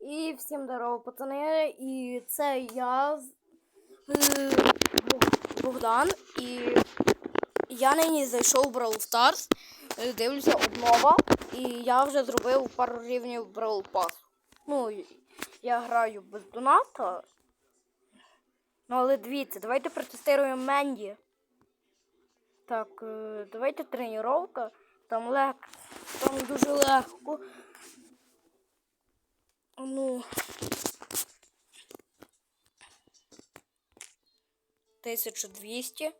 І всім здорово, пацани. І це я е, Богдан. І я нині зайшов в Brawl Stars, е, дивлюся обнова, і я вже зробив пару рівнів Brawl Pass. Ну, я граю без доната. Ну, але дивіться, давайте протестуємо Менді. Так, е, давайте тренування. Там лег, там дуже легко. Ну. Тисячу двісті.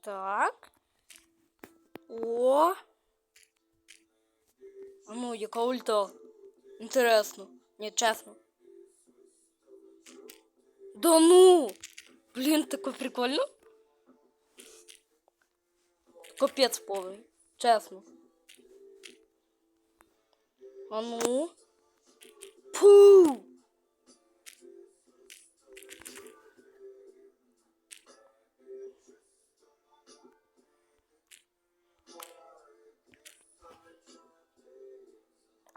Так. О. А ну, яка ульта? Інтересно. Ні, чесно. Да ну! Блін, таке прикольно. Капець повний. Чесно. А ну. Пу!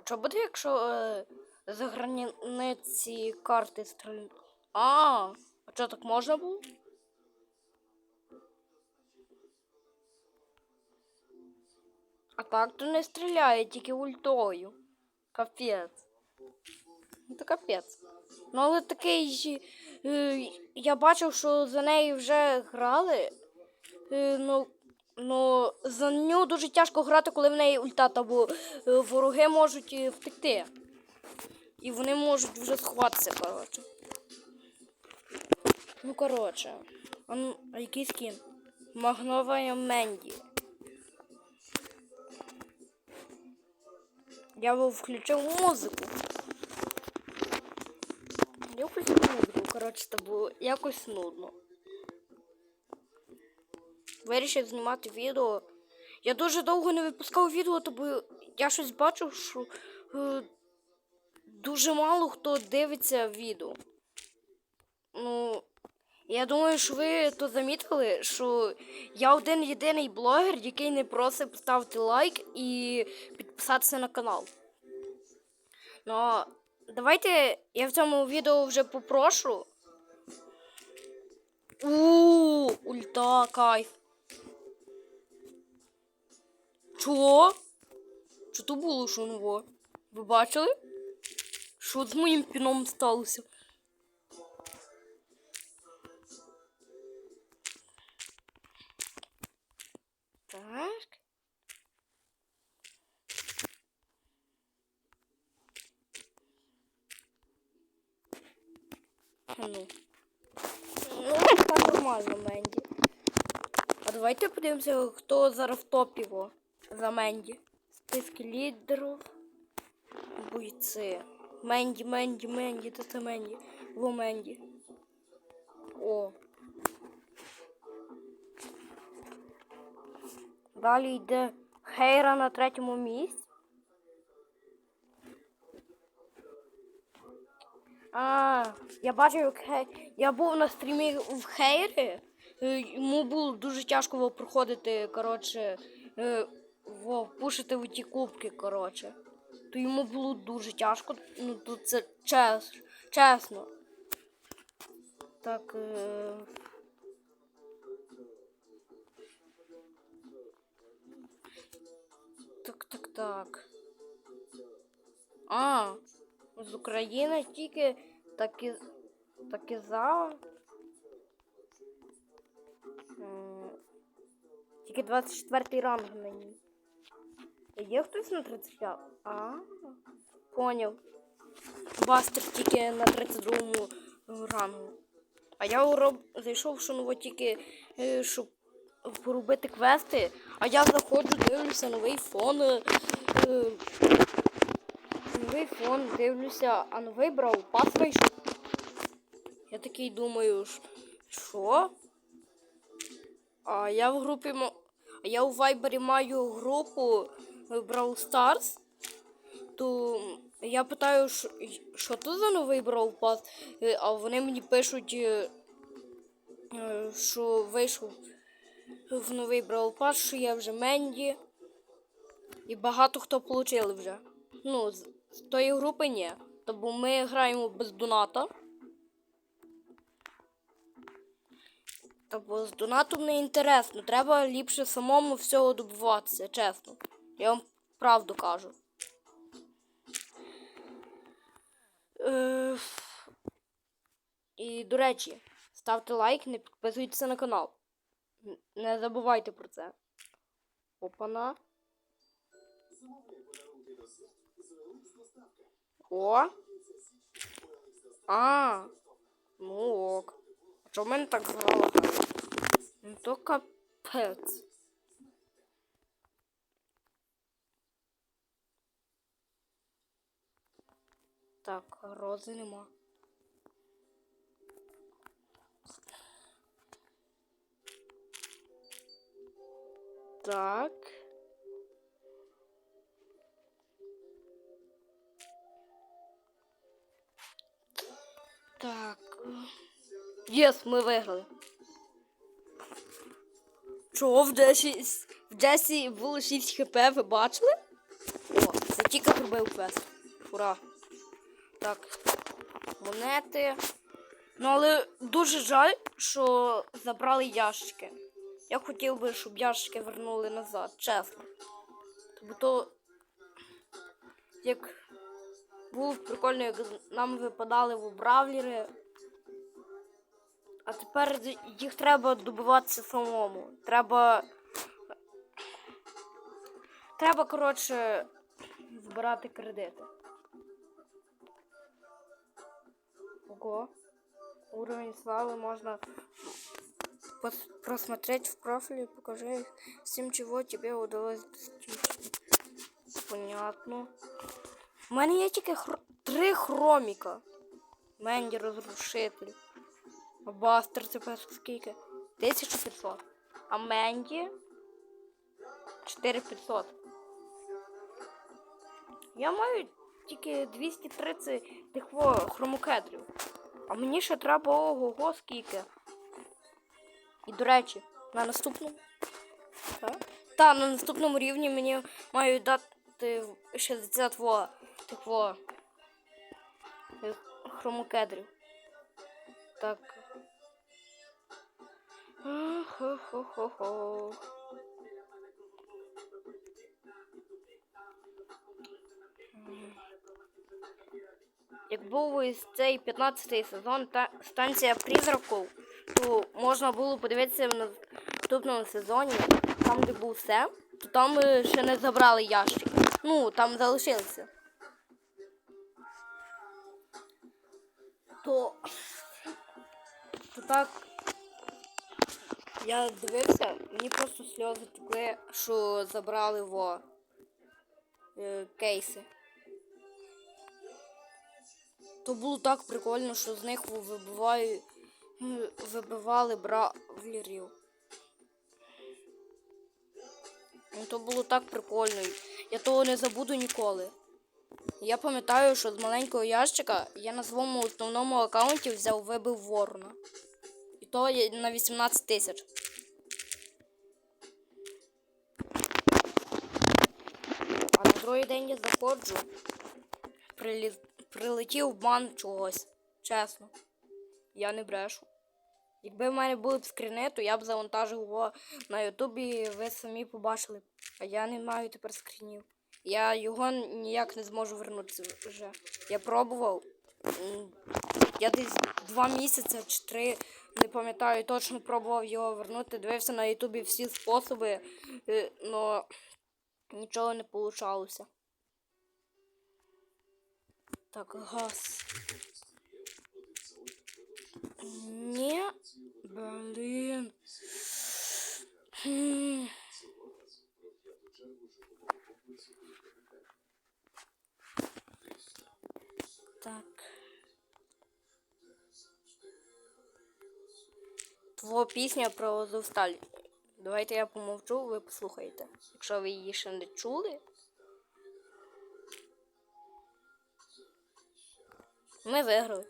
Що буде, якщо е, за границі карти стрілять? А, а що так можна було? А так то не стріляє, тільки ультою. Капець. Ну то капець. Ну але такий. Е, я бачив, що за нею вже грали. Е, ну, ну, за нього дуже тяжко грати, коли в неї ульта, та бо е, вороги можуть втекти. І вони можуть вже сховатися, коротше. Ну, коротше. А, ну, який скін? Магновая Менді. Я бы включив музику. Я включив музику, коротше, це було якось нудно. Вирішив знімати відео. Я дуже довго не випускав відео, тому я щось бачив, що е, дуже мало хто дивиться відео. Ну, я думаю, що ви то замітили, що я один єдиний блогер, який не просить поставити лайк і підписатися на канал. Ну, давайте я в цьому відео вже попрошу. У, ульта, кайф. Чого? Що то було що нового? Ви бачили? Що з моїм піном сталося? Ну. Ну, так нормально, Менді. А давайте подивимося, хто зараз в топі його за Менді. Списки лідерів. Бойці. Менді, Менді, Менді, та це Менді. Во Менді. О. Далі йде Хейра на третьому місці. А, я бачив, як Хей... я був на стрімі в Хейрі. Е, Йому було дуже тяжко проходити, коротше, е, пушити в ті кубки, коротше. То йому було дуже тяжко. Ну, тут це чес... чесно. Так. Е... Так, так, так. А, з України тільки такі, такі за. Тільки 24 ранг мені. Є хтось на 35? А, поняв. Бастер тільки на 32 рангу. А я уроб... зайшов, ну, тільки, е, щоб поробити квести, а я заходжу, дивлюся новий фон. Новий фон, дивлюся, а новий брав пас вийшов. Я такий думаю, що? А я в групі а я у Вайбері маю групу е, Brawl Stars. То я питаю, що, то за новий Brawl Pass, Е, а вони мені пишуть, е, що вийшов в новий Brawl Pass, що є вже Менді. І багато хто отримали вже. Ну, з, тої групи ні. Тобто ми граємо без доната. Тобто з донатом не інтересно. Треба ліпше самому всього добуватися, чесно. Я вам правду кажу. Е, І, до речі, ставте лайк, не підписуйтесь на канал. Не забувайте про це. Опана. О. А. Ну ок. А чого в мене так зграло? Ну то капець. Так, рози нема. Так. Так. Єс, ми виграли. Чого в Джесі, в Джесі було 6 хп, ви бачили? О, це тільки зробив квест. Ура. Так. Монети. Ну, але дуже жаль, що забрали ящики. Я хотів би, щоб ящики вернули назад, чесно. Бо то як було прикольно, як нам випадали в бравлери. А тепер їх треба добиватися самому. Треба. Треба, коротше, збирати кредити. Ого. Уровень славы можно пос- просмотреть в профиле. Покажи всем, чего тебе удалось достичь. Понятно. У мене є тільки хр... три хроміка. Менді розрушитель. Бастер тепер скільки? 1500. А Менді 4500. Я маю тільки 230 тих хромокедрів. А мені ще треба ого-го скільки. І, до речі, на наступному. Так, Та, на наступному рівні мені мають дати ще 62 Такво. Хромокедрів. Так. Хо-хо-хо-хо. Як був цей 15-й сезон та станція призраків, то можна було подивитися в наступному сезоні, там де був все, то там е, ще не забрали ящик. Ну, там залишилися. То, то так я дивився, мені просто сльози текли, що забрали во е, кейси. То було так прикольно, що з них вибиваю, м, вибивали бравлерів. Ну, то було так прикольно. Я того не забуду ніколи. Я пам'ятаю, що з маленького ящика я на своєму основному аккаунті взяв вибив ворона. І то на 18 тисяч. А на другий день я заходжу. Прилі... Прилетів бан чогось. Чесно. Я не брешу. Якби в мене були б скріни, то я б завантажив його на Ютубі, і ви самі побачили. А я не маю тепер скрінів. Я його ніяк не зможу вернутися вже. Я пробував. Я десь два місяці чи три, не пам'ятаю, точно пробував його вернути. Дивився на Ютубі всі способи, але нічого не вийшло. Так, газ. Пісня про Азовсталь. Давайте я помовчу, ви послухаєте. Якщо ви її ще не чули. Ми виграли.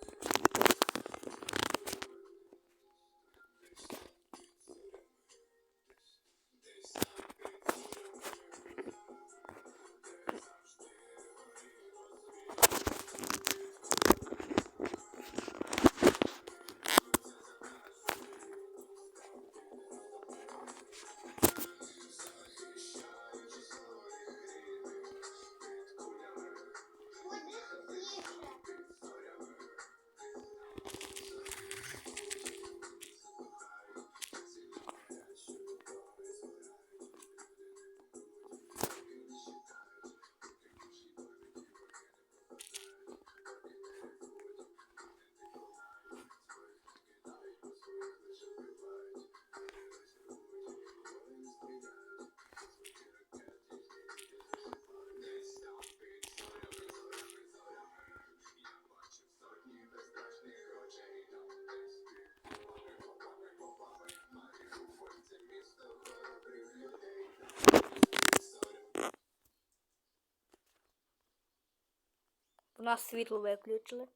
Нас світло виключили.